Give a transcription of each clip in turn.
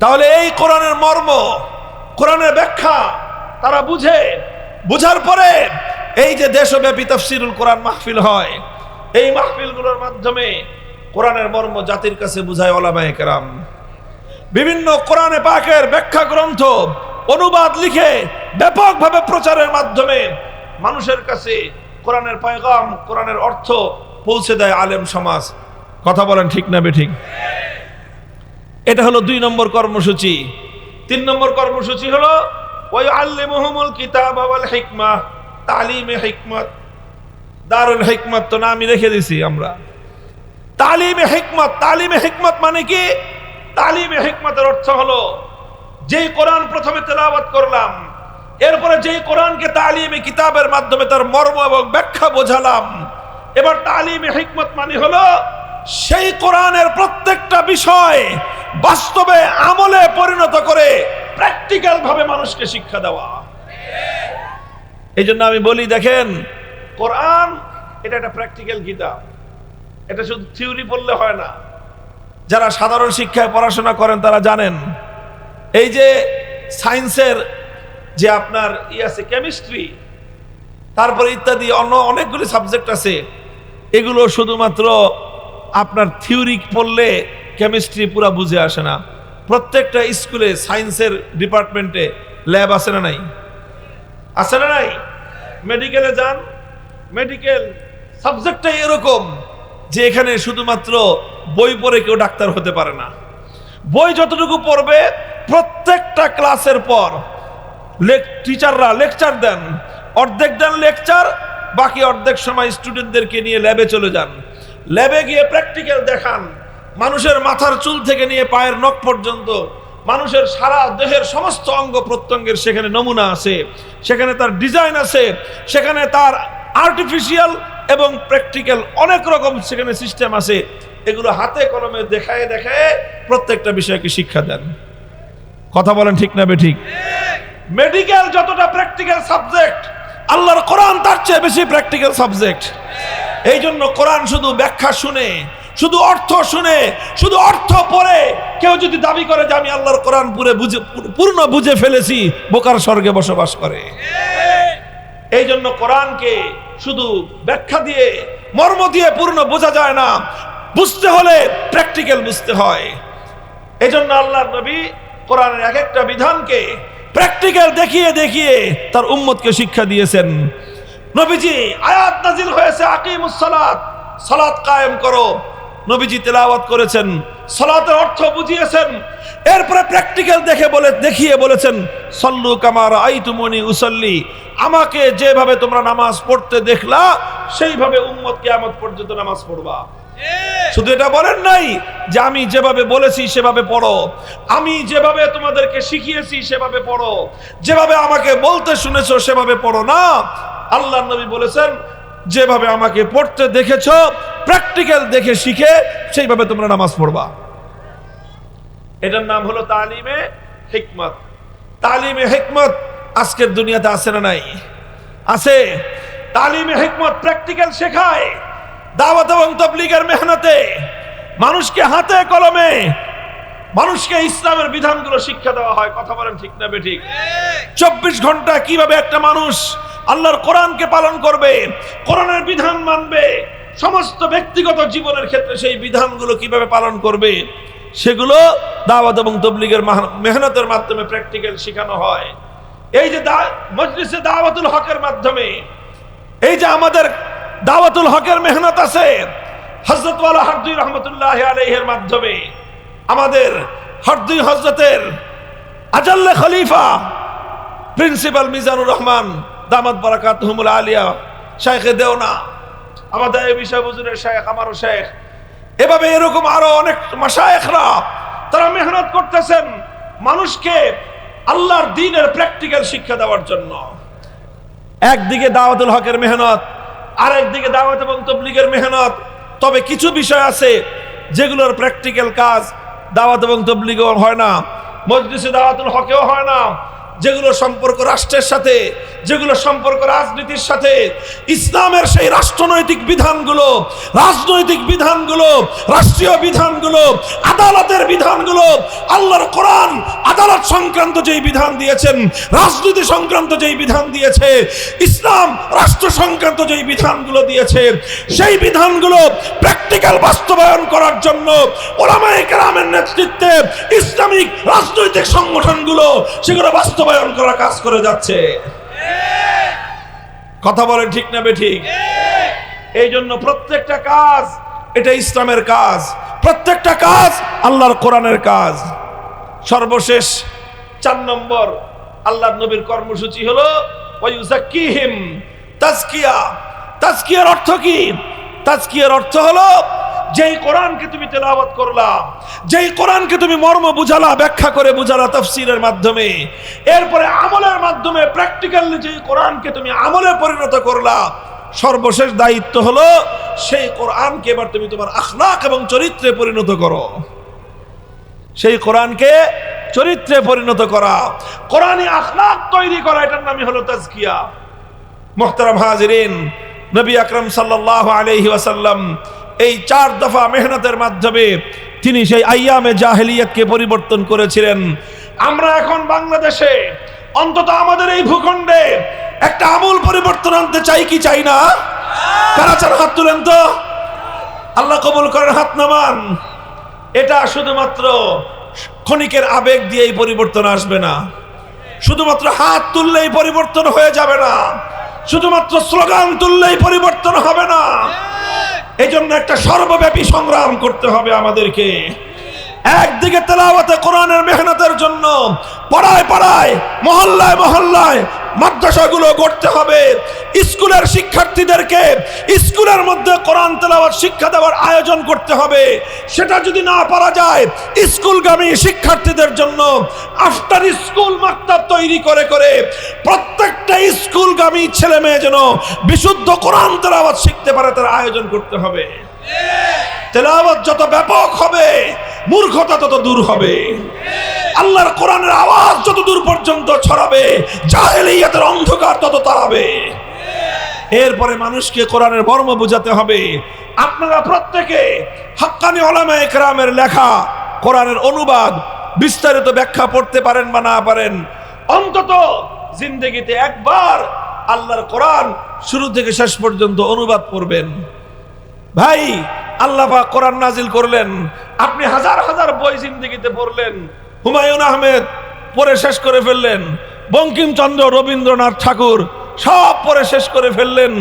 তাহলে এই কোরআনের মর্ম, কোরআনের ব্যাখ্যা তারা বুঝে। বুঝার পরে এই যে দেশব্যাপী তফসিরুল কোরআন মাহফিল হয়, এই মাহফিলগুলোর মাধ্যমে কোরআনের মর্ম জাতির কাছে বুঝায় ওলামায়ে কেরাম। বিভিন্ন কোরআনে পাকের ব্যাখ্যা গ্রন্থ, অনুবাদ লিখে ব্যাপকভাবে প্রচারের মাধ্যমে মানুষের কাছে কোরআনের পয়গাম, কোরআনের অর্থ পৌঁছে দেয় আলেম সমাজ। কথা বলেন ঠিক না বেঠিক এটা হলো দুই নম্বর কর্মসূচি। তিন নম্বর কর্মসূচি হলো ওই আল্লিমুহুমুল কিতাব ওয়াল হিকমা তালিমে হিকমত। দারুল হিকমত তো নামই রেখে দিছি আমরা। তালিমে হিকমত তালিমে হিকমত মানে কি? তালিমে হিকমতের অর্থ হলো, যেই কোরআন প্রথমে তেলাওয়াত করলাম, এরপরে যেই কোরআনকে তালিমে কিতাবের মাধ্যমে তার মর্ম এবং ব্যাখ্যা বোঝালাম, এবার তালিমে হিকমত মানে হলো, সেই কোরআনের প্রত্যেকটা বিষয় বাস্তবে আমলে পরিণত করে প্র্যাকটিক্যাল ভাবে মানুষকে শিক্ষা দেওয়া। এই জন্য আমি বলি, দেখেন, কোরআন এটা একটা প্র্যাকটিক্যাল কিতাব। এটা শুধু থিওরি পড়লে হয় না। যারা সাধারণ শিক্ষায় পড়াশোনা করেন, তারা জানেন, এই যে সায়েন্সের যে আপনার ই আছে কেমিস্ট্রি তারপরে ইত্যাদি অন্য অনেকগুলি সাবজেক্ট আছে, এগুলো শুধুমাত্র আপনার থিওরি পড়লে কেমিস্ট্রি পুরা বুঝে আসে না। প্রত্যেকটা স্কুলে সায়েন্সের ডিপার্টমেন্টে ল্যাব আছে না নাই? আছে না নাই? মেডিকেলে যান, মেডিকেল সাবজেক্টটাই এরকম যে এখানে শুধুমাত্র বই পড়ে কেউ ডাক্তার হতে পারে না। বই যতটুকু পড়বে, প্রত্যেকটা ক্লাসের পর টিচাররা লেকচার দেন। অর্ধেক দেন লেকচার, বাকি অর্ধেক সময় স্টুডেন্টদেরকে নিয়ে ল্যাবে চলে যান। ল্যাবে গিয়ে প্র্যাকটিক্যাল দেখান। মানুষের মাথার চুল থেকে নিয়ে পায়ের নখ পর্যন্ত, মানুষের সারা দেহের সমস্ত অঙ্গ প্রত্যঙ্গের সেখানে নমুনা আছে, সেখানে তার ডিজাইন আছে, সেখানে তার আর্টিফিশিয়াল এবং প্র্যাকটিক্যাল অনেক রকম সেখানে সিস্টেম আছে। এগুলো হাতে কলমে দেখায় দেখায় প্রত্যেকটা বিষয়কে শিক্ষা দেন। কথা বলেন ঠিক না ঠিক মেডিকেল যতটা প্র্যাকটিক্যাল সাবজেক্ট আল্লাহর কোরআন তার চেয়ে বেশি প্র্যাকটিক্যাল সাবজেক্ট এই জন্য কোরআন শুধু ব্যাখ্যা শুনে শুধু অর্থ শুনে, শুধু অর্থ পড়ে। কেউ যদি দাবি করে যে আমি আল্লাহর কোরআন পুরে বুঝে, পূর্ণ বুঝে ফেলেছি, বোকার স্বর্গে বসবাস করে। এই জন্য কোরআনকে শুধু ব্যাখ্যা দিয়ে, মর্ম দিয়ে পূর্ণ বোঝা যায় না। বুঝতে হলে প্র্যাকটিক্যাল বুঝতে হয়। এই জন্য আল্লাহ নবী কোরআনের এক একটা বিধানকে প্র্যাকটিক্যাল দেখিয়ে দেখিয়ে তার উম্মতকে শিক্ষা দিয়েছেন। নবীজি আয়াত নাজিল হয়েছে, আকিমুস সালাত। সালাত কায়েম করো। নবীজি তেলাওয়াত করেছেন সালাতের অর্থ বুঝিয়েছেন এরপরে প্র্যাকটিক্যাল দেখে বলে দেখিয়ে বলেছেন সল্লু কামার আইতুমনি উসল্লি আমাকে যেভাবে তোমরা নামাজ পড়তে দেখলা সেইভাবে উম্মত কিয়ামত পর্যন্ত নামাজ পড়বা। শুধু এটা বলেন নাই যে আমি যেভাবে বলেছি সেভাবে পড়ো আমি যেভাবে তোমাদেরকে শিখিয়েছি সেভাবে পড়ো যেভাবে আমাকে বলতে শুনেছো সেভাবে পড়ো না। আল্লাহ নবী বলেছেন যেভাবে আমাকে পড়তে দেখেছ প্র্যাকটিক্যাল দেখে শিখে সেইভাবে তোমরা নামাজ পড়বা। এটার নাম হলো তালিমে হিকমত। তালিমে হিকমত আজকের দুনিয়াতে আছে না নাই? আছে। তালিমে হিকমত প্র্যাকটিক্যাল শেখায়, দাওয়াত এবং তবলিগের মেহনতে। মানুষকে হাতে কলমে মানুষকে ইসলামের বিধানগুলো শিক্ষা দেওয়া হয়। কথা বলেন ঠিক না বেঠিক চব্বিশ ঘণ্টা কীভাবে একটা মানুষ আল্লাহর কোরআনকে পালন করবে, কোরআনের বিধান মানবে সমস্ত ব্যক্তিগত জীবনের ক্ষেত্রে সেই বিধানগুলো কীভাবে পালন করবে, সেগুলো দাওয়াত এবং তবলিগের মেহনতের মাধ্যমে প্র্যাকটিক্যাল শেখানো হয়। এই যে মজলিসে দাওয়াতুল হকের মাধ্যমে, এই যে আমাদের দাওয়াতুল হকের মেহনত আছে হজরত ওয়ালা হরদুই রহমতুল্লাহ আলহের মাধ্যমে, আমাদের হরদুই হজরতের আজাল্লে খলিফা প্রিন্সিপাল মিজানুর রহমান, দামাত বারাকাত হুমুল আলিয়া শেখে দেওনা আমাদের বিষয় শেখ আমারও শেখ এভাবে এরকম আরও অনেক তারা মেহনত করতেছেন মানুষকে আল্লাহর দিনের প্র্যাকটিক্যাল শিক্ষা দেওয়ার জন্য। একদিকে দাওয়াতুল হকের মেহনত আর একদিকে দাওয়াত এবং তবলিগের মেহনত। তবে কিছু বিষয় আছে যেগুলোর প্র্যাকটিক্যাল কাজ দাওয়াত এবং তবলিগেও হয় না, মজলিসে দাওয়াতুল হকেও হয় না। যেগুলো সম্পর্ক রাষ্ট্রের সাথে, যেগুলো সম্পর্ক রাজনীতির সাথে, ইসলামের সেই রাষ্ট্রনৈতিক বিধানগুলো, রাজনৈতিক বিধানগুলো, রাষ্ট্রীয় বিধানগুলো, আদালতের বিধানগুলো, আল্লাহর কোরআন আদালত সংক্রান্ত যেই বিধান দিয়েছেন, রাজনীতি সংক্রান্ত যেই বিধান দিয়েছে, ইসলাম রাষ্ট্র সংক্রান্ত যেই বিধানগুলো দিয়েছে, সেই বিধানগুলো প্র্যাকটিক্যাল বাস্তবায়ন করার জন্য ওলামায়ে কেরামের নেতৃত্বে ইসলামিক রাজনৈতিক সংগঠনগুলো সেগুলো বাস্তবায়ন করার কাজ করে যাচ্ছে। কথা বলেন ঠিক না ঠিক এই জন্য প্রত্যেকটা কাজ, এটা ইসলামের কাজ। প্রত্যেকটা কাজ আল্লাহর কোরআনের কাজ। সর্বশেষ চার নম্বর, আল্লাহর নবীর কর্মসূচি হলো তাজকিয়া। তাজকিয়ার অর্থ কি? তাজকিয়ার অর্থ হলো যেই কোরআনকে তুমি তেলাওয়াত করলা, যেই কোরআনকে তুমি মর্ম বুঝালা, ব্যাখ্যা করে বুঝালা তাফসীরের মাধ্যমে, এরপরে আমলের মাধ্যমে প্র্যাকটিক্যালি যেই কোরআনকে তুমি আমলে পরিণত করলা, সর্বশেষ দায়িত্ব হলো সেই কোরআনকে এবার তুমি তোমার আখলাক এবং চরিত্রে পরিণত করো। সেই কোরআনকে চরিত্রে পরিণত করা, কোরআনে আখলাক তৈরি করা, এটার নামই হলো তাজকিয়া। মোহতারাম হাজিরিন, নবী আকরম সাল্লাহ আলহি ওয়াসাল্লাম এই চার দফা মেহনতের মাধ্যমে তিনি সেই আইয়ামে জাহেলিয়াতকে পরিবর্তন করেছিলেন। আমরা এখন বাংলাদেশে, অন্তত আমাদের এই ভূখণ্ডে একটা আমূল পরিবর্তন আনতে চাই কি চাই না? কারা চার হাত তুলেন তো? আল্লাহ কবুল করেন, হাত নামান। এটা শুধুমাত্র ক্ষণিকের আবেগ দিয়েই পরিবর্তন আসবে না। শুধুমাত্র হাত তুললেই পরিবর্তন হয়ে যাবে না। শুধুমাত্র স্লোগান তুললেই পরিবর্তন হবে না। এই জন্য একটা সর্বব্যাপী সংগ্রাম করতে হবে আমাদেরকে। একদিকে তেলাওয়াতে কোরআনের মেহনতের জন্য, পাড়ায় পাড়ায়, মহল্লায় মহল্লায় মাদ্রাসাগুলো গড়তে হবে। স্কুলের শিক্ষার্থীদেরকে স্কুলের মধ্যে কোরআন তেলাওয়াত শিক্ষা দেওয়ার আয়োজন করতে হবে। সেটা যদি না পারা যায়, স্কুলগামী শিক্ষার্থীদের জন্য আফটার স্কুল মাক্তাব তৈরি করে করে প্রত্যেকটা স্কুলগামী ছেলে মেয়ে যেন বিশুদ্ধ কোরআন তেলাওয়াত শিখতে পারে, তার আয়োজন করতে হবে। তেলাওয়াত যত ব্যাপক হবে, মূর্খতা তত দূর হবে। আল্লাহর কোরআনের আওয়াজ যত দূর পর্যন্ত ছড়াবে, জাহেলিয়াতের অন্ধকার তত তাড়াবে। এরপরে মানুষকে কোরআনের মর্ম বোঝাতে হবে। আপনারা প্রত্যেকে হাক্কানি ওলামা একরামের লেখা কোরআনের অনুবাদ বিস্তারিত ব্যাখ্যা পড়তে পারেন বা না পারেন, অন্তত জিন্দগিতে একবার আল্লাহর কোরআন শুরু থেকে শেষ পর্যন্ত অনুবাদ করবেন ভাই, আল্লাহ কোরআন নাজিল করলেন। আপনি হাজার হাজার বই জিন্দিগিতে পড়লেন। হুমায়ুন আহমেদ পড়ে শেষ করে ফেললেন, বঙ্কিমচন্দ্র রবীন্দ্রনাথ ঠাকুর সব পড়ে শেষ করে ফেললেন,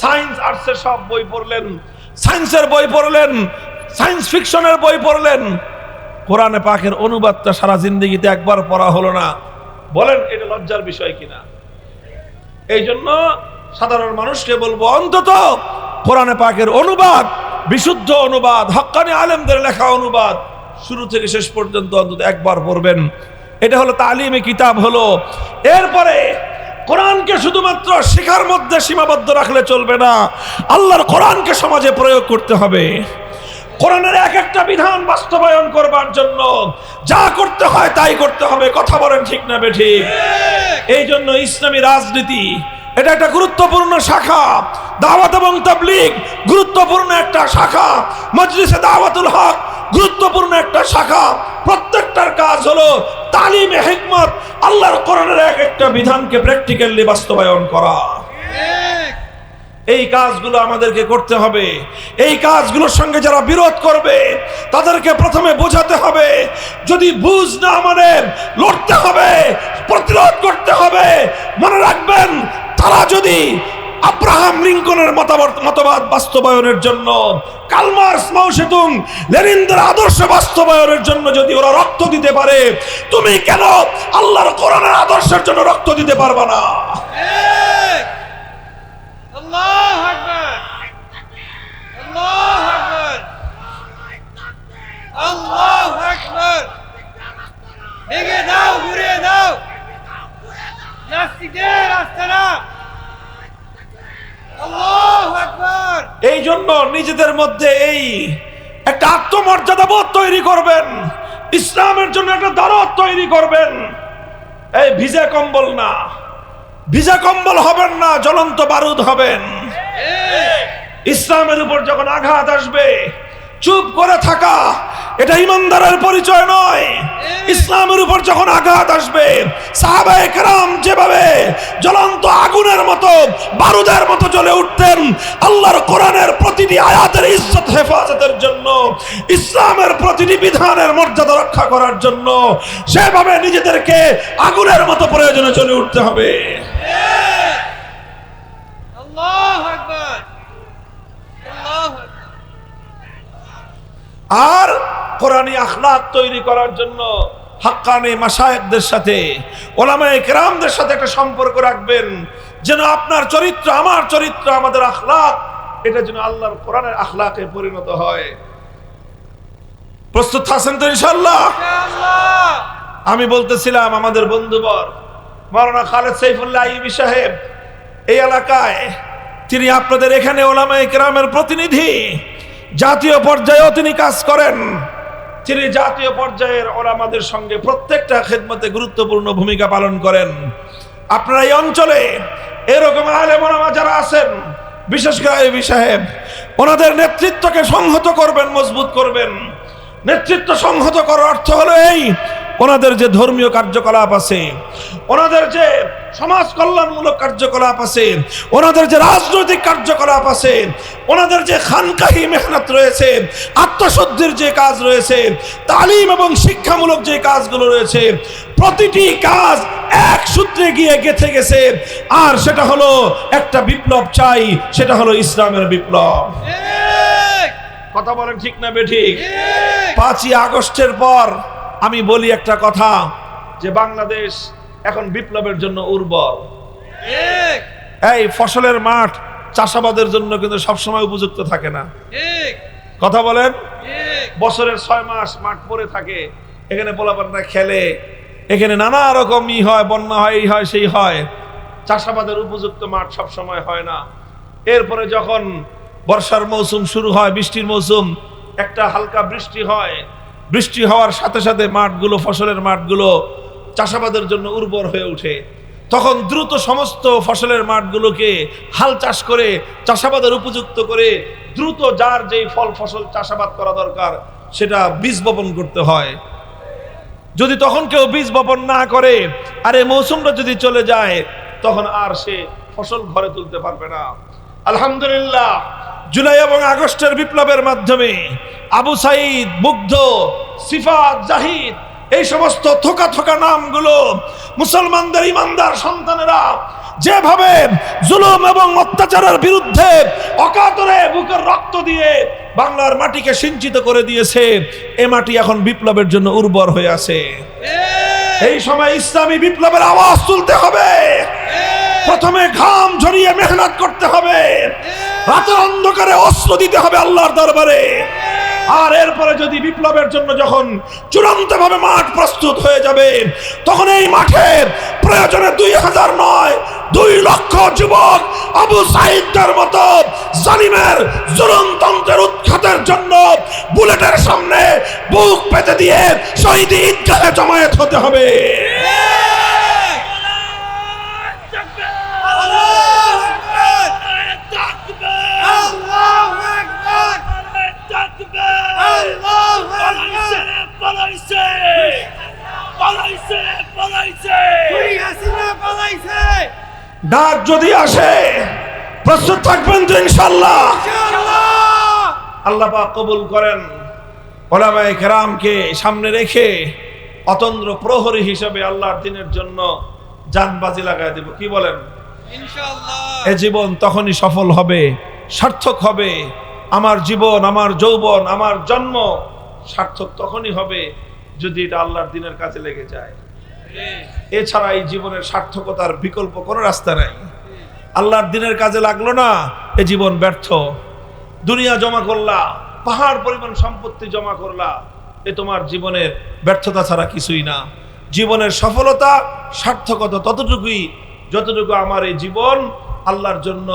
সায়েন্স আর্টসের সব বই পড়লেন, সায়েন্সের বই পড়লেন, সায়েন্স ফিকশনের বই পড়লেন। কোরআনে পাকের অনুবাদটা সারা জিন্দিগিতে একবার পড়া হলো না। বলেন, এটা লজ্জার বিষয় কিনা? এই জন্য সাধারণ মানুষকে বলব, অন্তত কোরআনে পাকের অনুবাদ, বিশুদ্ধ অনুবাদ, হক্কানি আলেমদের লেখা অনুবাদ শুরু থেকে শেষ পর্যন্ত অন্তত একবার পড়বেন। এটা হলো তালিমে কিতাব হলো। এরপরে কোরআনকে শুধুমাত্র শিখার মধ্যে সীমাবদ্ধ রাখলে চলবে না। আল্লাহর কোরআনকে সমাজে প্রয়োগ করতে হবে। কোরআনের এক একটা বিধান বাস্তবায়ন করবার জন্য যা করতে হয় তাই করতে হবে। কথা বলেন ঠিক না বেঠিক এই জন্য ইসলামী রাজনীতি এটা একটা গুরুত্বপূর্ণ শাখা। দাওয়াত এবং তাবলিগ গুরুত্বপূর্ণ একটা শাখা। মজলিসে দাওয়াতুল হক গুরুত্বপূর্ণ একটা শাখা। প্রত্যেকটার কাজ হলো তালিমে হিকমত, আল্লাহর কোরআনের এক একটা বিধানকে প্র্যাকটিক্যালি বাস্তবায়ন করা। এই কাজগুলো আমাদেরকে করতে হবে। এই কাজগুলোর সঙ্গে যারা বিরোধ করবে, তাদেরকে প্রথমে বোঝাতে হবে। যদি বুঝ না মানে লড়তে হবে, প্রতিরোধ করতে হবে, মনে রাখবেন, তারা যদি আব্রাহাম লিঙ্কনের মতবাদ বাস্তবায়নের জন্য, কালমার্স মাউসেতুং লেনিনদের আদর্শ বাস্তবায়নের জন্য যদি ওরা রক্ত দিতে পারে, তুমি কেন আল্লাহর কোরআনের আদর্শের জন্য রক্ত দিতে পারবা না? ভেঙে দাও, ঘুরিয়ে দাও। নাস্তিকদের আস্তানা। এই জন্য নিজেদের মধ্যে এই একটা আত্মমর্যাদা বোধ তৈরি করবেন। ইসলামের জন্য একটা দরদ তৈরি করবেন। এই ভিজা কম্বল না। ভিজা কম্বল হবেন না জ্বলন্ত বারুদ হবেন। ইসলামের উপর যখন আঘাত আসবে চুপ করে থাকা। এটা ইমানদারের পরিচয় নয়। ইসলামের উপর যখন আঘাত আসবে সাহাবায়ে কেরাম যেভাবে জ্বলন্ত আগুনের মতো বারুদের মতো জ্বলে উঠতেন আল্লাহর কোরআনের প্রতিটি আয়াতের ইজ্জত হেফাজতের জন্য ইসলামের প্রতিটি বিধানের মর্যাদা রক্ষা করার জন্য সেভাবে নিজেদেরকে আগুনের মতো প্রয়োজনে চলে উঠতে হবে। আল্লাহু আকবার। আল্লাহু আর কোরআনী আখলাক তৈরি করার জন্য হাক্কানি মাসায়েকদের সাথে ওলামায়ে কেরামদের সাথে একটা সম্পর্ক রাখবেন। যেন আপনার চরিত্র আমার চরিত্র আমাদের আখলাক এটা যেন আল্লাহর কোরআনের আখলাকে পরিণত হয়। প্রস্তুত আছেন তো ইনশাল্লাহ আমি বলতেছিলাম আমাদের বন্ধুবর মাওলানা খালেদ সাইফুল্লাহ আইবি সাহেব এই এলাকায় তিনি আপনাদের এখানে ওলামায়ে কেরামের প্রতিনিধি। জাতীয় পর্যায়েও তিনি কাজ করেন। তিনি জাতীয় পর্যায়ের ওলামাদের সঙ্গে প্রত্যেকটা খেদমতে গুরুত্বপূর্ণ ভূমিকা পালন করেন। আপনারা এই অঞ্চলে এরকম আলেম ওলামা যারা আছেন, বিশেষ করে আইবি সাহেব, ওনাদের নেতৃত্বকে সংহত করবেন, মজবুত করবেন। নেতৃত্ব সংহত করার অর্থ হলো এই, ওনাদের যে ধর্মীয় কার্যকলাপ আছে, ওনাদের যে সমাজ কল্যাণমূলক কার্যকলাপ আছে ওনাদের যে রাজনৈতিক কার্যকলাপ আছে ওনাদের যে খানকাহি মেহনত রয়েছে আত্মশুদ্ধির যে কাজ রয়েছে তালিম এবং শিক্ষামূলক যে কাজগুলো রয়েছে প্রতিটি কাজ এক সূত্রে গিয়ে গেথে গেছে আর সেটা হলো একটা বিপ্লব চাই সেটা হলো ইসলামের বিপ্লব। কথা বলেন ঠিক না বেঠিক? ঠিক। পাঁচই আগস্টের পর আমি বলি একটা কথা যে বাংলাদেশ এখন বিপ্লবের জন্য উর্বর। এই ফসলের মাঠ চাষাবাদের জন্য কিন্তু সবসময় উপযুক্ত থাকে না। কথা বলেন? বছরের ছয় মাস মাঠ পড়ে থাকে এখানে পোলাপানরা খেলে। এখানে নানা রকম ই হয় বন্যা হয় এই হয় সেই হয়। চাষাবাদের উপযুক্ত মাঠ সব সময় হয় না। এরপরে যখন বর্ষার মৌসুম শুরু হয় বৃষ্টির মৌসুম একটা হালকা বৃষ্টি হয়। বৃষ্টি হওয়ার সাথে সাথে মাঠগুলো ফসলের মাঠগুলো চাষাবাদের জন্য উর্বর হয়ে ওঠে। তখন দ্রুত সমস্ত ফসলের মাঠগুলোকে হাল চাষ করে, চাষাবাদের উপযুক্ত করে দ্রুত যার যেই ফল ফসল চাষাবাদ করা দরকার, সেটা বীজ বপন করতে হয়। যদি তখন কেউ বীজ বপন না করে, আর এই মৌসুমটা যদি চলে যায়, তখন আর সে ফসল ঘরে তুলতে পারবে না। আলহামদুলিল্লাহ, জুলাই এবং আগস্টের বিপ্লবের মাধ্যমে আবু সাইদ, মুগ্ধ, সিফাত, জাহিদ এই সমস্ত থোকা থোকা নামগুলো মুসলমানদের ইমানদার সন্তানেরা যেভাবে জুলুম এবং অত্যাচারের বিরুদ্ধে অকাতরে বুকের রক্ত দিয়ে বাংলার মাটিকে সিঞ্চিত করে দিয়েছে এ মাটি এখন বিপ্লবের জন্য উর্বর হয়ে আছে। এই সময় ইসলামী বিপ্লবের আওয়াজ তুলতে হবে। প্রথমে ঘাম ঝরিয়ে মেহনত করতে হবে। রাতের অন্ধকারে অস্ত্র দিতে হবে আল্লাহর দরবারে। আর এরপরে যদি বিপ্লবের জন্য যখন চূড়ান্ত ভাবে মাঠ প্রস্তুত হয়ে যাবে, তখন এই মাঠে প্রয়োজনে দুই হাজার নয়, দুই লক্ষ যুবক আবু সাইদদের মতো জালিমের জুলুমতন্ত্রের উৎখাতের জন্য বুলেটের সামনে বুক পেতে দিয়ে শহীদ ঈদগাহে জমায়েত হতে হবে। ডাক যদি আসে প্রস্তুত থাকবেন তো ইনশাল্লাহ আল্লাহ কবুল করেন। ওলামায়ে কেরামকে সামনে রেখে অতন্দ্র প্রহরী হিসেবে আল্লাহর দিনের জন্য জানবাজি লাগায় দেব। কি বলেন? ইনশাআল্লাহ। এ জীবন তখনই সফল হবে সার্থক হবে। আমার জীবন আমার যৌবন আমার জন্ম সার্থক তখনই হবে যদি এটা আল্লাহর দিনের কাজে লেগে যায়। এছাড়া এই জীবনের সার্থকতার বিকল্প কোনো রাস্তা নাই। আল্লাহর দিনের কাজে লাগল না, এ জীবন ব্যর্থ। দুনিয়া জমা করলা, পাহাড় পরিমাণ সম্পত্তি জমা করলা, এ তোমার জীবনের ব্যর্থতা ছাড়া কিছুই না। জীবনের সফলতা, সার্থকতা ততটুকুই, যতটুকু আমার এই জীবন, আল্লাহর জন্য,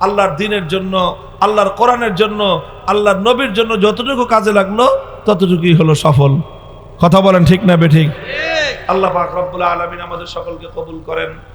আল্লাহর দিনের জন্য, আল্লাহর কোরআনের জন্য, আল্লাহর নবীর জন্য যতটুকু কাজে লাগল, ততটুকুই হলো সফল। কথা বলেন ঠিক না বে ঠিক? ঠিক আল্লাহ পাক রব্বুল আলামিন আমাদের সকলকে কবুল করেন।